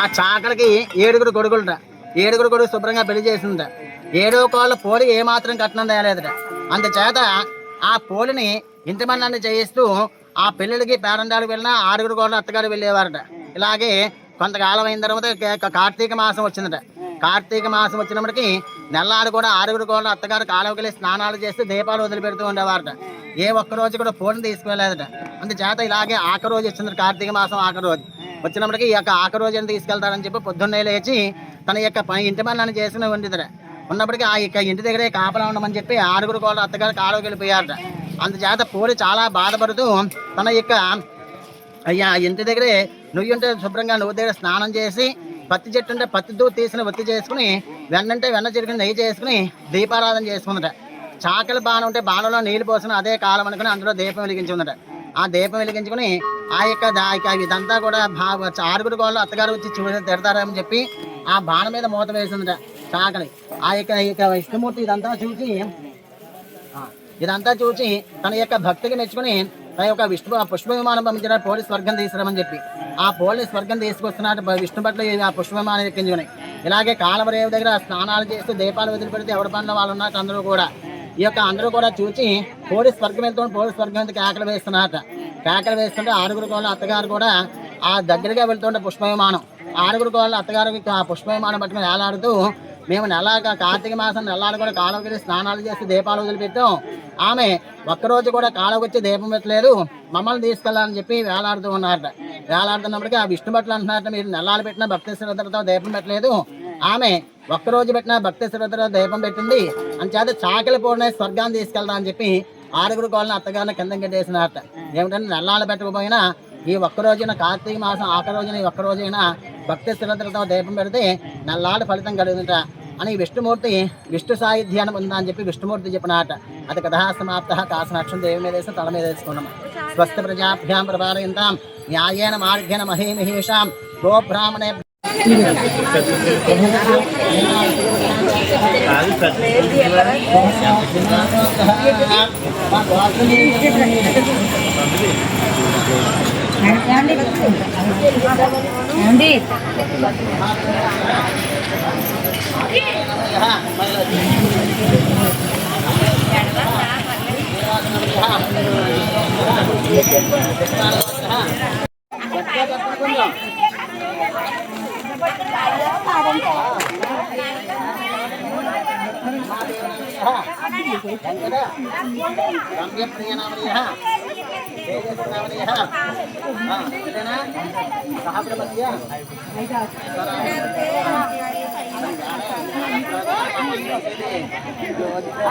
ఆ చాకలికి ఏడుగురు కొడుకులట ఏడుగురు కొడుకు శుభ్రంగా పెళ్ళి చేసిందట ఏడో కోళ్ళ పోలి ఏమాత్రం కట్నం తేలేదట అందుచేత ఆ పోలిని ఇంటిమన్నాన్ని చేయిస్తూ ఆ పెళ్ళిళ్ళకి పేరంటాలకు వెళ్ళినా ఆరుగురు కోళ్ళ అత్తగారు వెళ్ళేవారట. ఇలాగే కొంతకాలం అయిన తర్వాత కార్తీక మాసం వచ్చిందట. కార్తీక మాసం వచ్చినప్పటికి నెల్లారు కూడా ఆరుగురు కోళ్ళ అత్తగారు కాలువకెళ్ళి స్నానాలు చేస్తూ దీపాలు వదిలిపెడుతూ ఉండేవారట. ఏ ఒక్క రోజు కూడా పోలిని తీసుకువెళ్ళలేదట. అందుచేత ఇలాగే ఆఖరి రోజు వచ్చింది కార్తీక మాసం ఆఖరి రోజు. వచ్చినప్పటికి ఈ యొక్క ఆఖరి రోజు తీసుకెళ్తారని చెప్పి పొద్దున్నే లేచి తన యొక్క పని ఇంటి పనులను చేసిన వండిదట ఉన్నప్పటికీ ఆ యొక్క ఇంటి దగ్గరే కాపలా ఉండమని చెప్పి ఆరుగురు కోళ్ళ అత్తగారు కాలువకి వెళ్ళిపోయారట అందుచేత పూరి చాలా బాధపడుతూ తన యొక్క అయ్యా ఇంటి దగ్గరే నువ్వు ఉంటే శుభ్రంగా నువ్వు దగ్గర స్నానం చేసి పత్తి చెట్టు ఉంటే దూ తీసిన ఒత్తి చేసుకుని వెన్నంటే వెన్న చెరుకుని నెయ్యి చేసుకుని దీపారాధన చేసుకుందట. చాకలి బాణం ఉంటే బాణంలో నీళ్ళు పోసిన అదే కాలం అనుకుని అందులో దీపం వెలిగించుందట ఆ దీపం వెలిగించుకుని ఆ యొక్క దా- ఇదంతా కూడా భా- ఆరుగురు గోళ్ళు అత్తగారు వచ్చి చూసి తిడతారని చెప్పి ఆ బాణం మీద మూత వేసిందట చాకలి. ఆ యొక్క విష్ణుమూర్తి ఇదంతా చూసి ఇదంతా చూసి తన యొక్క భక్తికి మెచ్చుకుని తన యొక్క విష్ణు పుష్ప విమానం పంపించిన పోలీస్ స్వర్గం తీసుకురామని చెప్పి. ఆ పోలీస్ స్వర్గం తీసుకొస్తున్నట్టు విష్ణు పట్ల ఆ పుష్ప విమానం ఎక్కించుకుని. ఇలాగే కాలవరేవు దగ్గర స్నానాలు చేస్తూ దీపాలు వదిలిపెడితే ఎవరి పనులు వాళ్ళు ఉన్నట్టు అందరూ కూడా. ఈ యొక్క అందరూ కూడా చూసి పోలీస్ స్వర్గం వెళ్తూ పోలీస్ స్వర్గం మీద కేకలు వేస్తున్నారట? కేకలు వేస్తుంటే ఆరుగురు కోళ్ళ అత్తగారు కూడా ఆ దగ్గరగా వెళ్తుంటే పుష్పవిమానం. ఆరుగురు కోళ్ళ అత్తగారికి ఆ పుష్పవిమానం పట్టుకుని వేలాడుతూ మేము నెలగా కార్తీక మాసం నెలలు కూడా కాలువకి స్నానాలు చేసి దీపాలు వదిలిపెట్టాం. ఆమె ఒక్కరోజు కూడా కాలువకి వచ్చి దీపం పెట్టలేదు. మమ్మల్ని తీసుకెళ్ళాలని చెప్పి వేలాడుతూ ఉన్నారట. వేలాడుతున్నప్పటికీ ఆ విష్ణు భట్లు అంటున్నారట మీరు నెలలు పెట్టిన భక్తి శ్రద్ధలతో దీపం పెట్టలేదు. ఆమె ఒక్కరోజు పెట్టిన భక్తి శ్రద్ధలతో దీపం పెట్టింది. అంచేత చాకలి పూడనే స్వర్గాన్ని తీసుకెళ్దా అని చెప్పి ఆరుగురు కోళ్ళని అత్తగారిని కింద కట్టేసినారట. ఏమిటంటే నల్లాలు పెట్టకపోయినా ఈ ఒక్క రోజున కార్తీక మాసం ఆఖరి రోజున ఈ ఒక్కరోజైనా భక్తి శ్రద్ధలతో దీపం పెడితే నల్లాడు ఫలితం కలుగుతుంట అని విష్ణుమూర్తి విష్ణు సాయుధ్యాన్ని ఉందా అని చెప్పి విష్ణుమూర్తి చెప్పినట అది కథా సమాప్త కాసనక్షం దేవి మీద వేసి తల మీద వేసుకున్నాం స్వస్థ ప్రజాభ్యాం ప్రపారయంతాం న్యాయేన మార్గేణ మహేమహేషాం గోబ్రాహ్మణే ఏమండి रम्यप्रियनामनीयः तेजस्नामनीयः सः प्रपद्य ज्योतिः